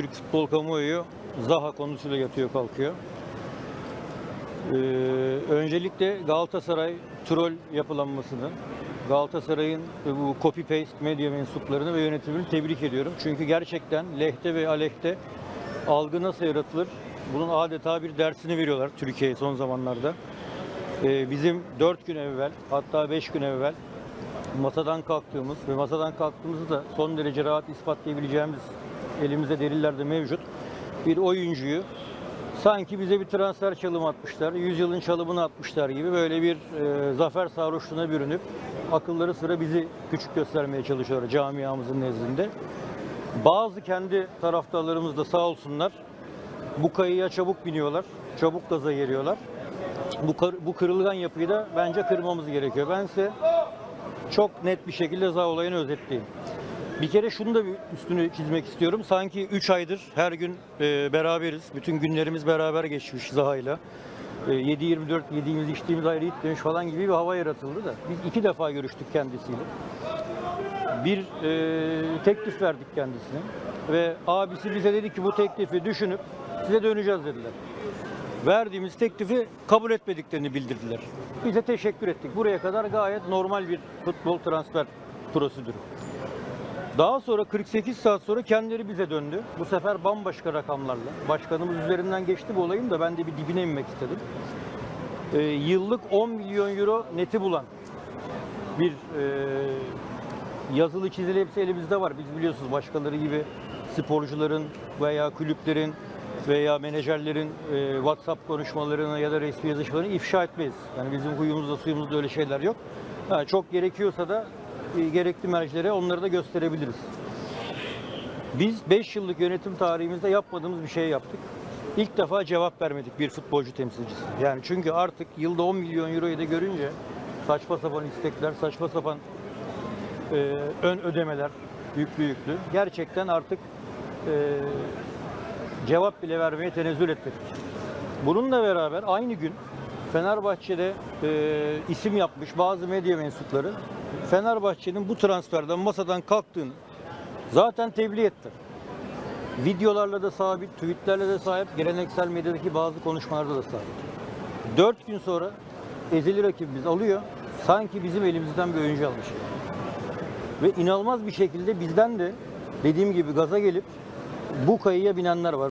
Türk futbol kamuoyu Zaha konusuyla yatıyor kalkıyor. Ee, öncelikle Galatasaray troll yapılanmasını, Galatasaray'ın bu copy paste medya mensuplarını ve yönetimini tebrik ediyorum. Çünkü gerçekten lehte ve aleyhte algı nasıl yaratılır? Bunun adeta bir dersini veriyorlar Türkiye'ye son zamanlarda. Ee, bizim 4 gün evvel hatta 5 gün evvel masadan kalktığımız ve masadan kalktığımızı da son derece rahat ispatlayabileceğimiz elimizde deliller de mevcut. Bir oyuncuyu sanki bize bir transfer çalımı atmışlar, yüzyılın çalımını atmışlar gibi böyle bir e, zafer sarhoşluğuna bürünüp akılları sıra bizi küçük göstermeye çalışıyorlar camiamızın nezdinde. Bazı kendi taraftarlarımız da sağ olsunlar bu kayıya çabuk biniyorlar, çabuk gaza geliyorlar. Bu, bu kırılgan yapıyı da bence kırmamız gerekiyor. Ben size çok net bir şekilde Zaha olayını özetleyeyim. Bir kere şunu da üstünü çizmek istiyorum. Sanki 3 aydır her gün e, beraberiz. Bütün günlerimiz beraber geçmiş Zaha'yla. E, 7-24 yediğimiz içtiğimiz ayrı gitmemiş falan gibi bir hava yaratıldı da. Biz iki defa görüştük kendisiyle. Bir e, teklif verdik kendisine. Ve abisi bize dedi ki bu teklifi düşünüp size döneceğiz dediler verdiğimiz teklifi kabul etmediklerini bildirdiler. Biz de teşekkür ettik. Buraya kadar gayet normal bir futbol transfer prosedürü. Daha sonra 48 saat sonra kendileri bize döndü. Bu sefer bambaşka rakamlarla. Başkanımız üzerinden geçti bu olayın da ben de bir dibine inmek istedim. Ee, yıllık 10 milyon euro neti bulan bir e, yazılı çizili hepsi elimizde var. Biz biliyorsunuz başkaları gibi sporcuların veya kulüplerin veya menajerlerin e, WhatsApp konuşmalarını ya da resmi yazışmalarını ifşa etmeyiz. Yani bizim huyumuzda suyumuzda öyle şeyler yok. Ha, çok gerekiyorsa da gerekli mercilere onları da gösterebiliriz. Biz 5 yıllık yönetim tarihimizde yapmadığımız bir şey yaptık. İlk defa cevap vermedik bir futbolcu temsilcisi. Yani çünkü artık yılda 10 milyon euroyu da görünce saçma sapan istekler, saçma sapan e, ön ödemeler yüklü yüklü. Gerçekten artık e, cevap bile vermeye tenezzül etmedik. Bununla beraber aynı gün Fenerbahçe'de e, isim yapmış bazı medya mensupları Fenerbahçe'nin bu transferden masadan kalktığını zaten tebliğ etti. Videolarla da sabit, tweetlerle de sahip, geleneksel medyadaki bazı konuşmalarda da sabit. Dört gün sonra ezeli rakibimiz alıyor, sanki bizim elimizden bir oyuncu almış. Ve inanılmaz bir şekilde bizden de dediğim gibi gaza gelip bu kayıya binenler var.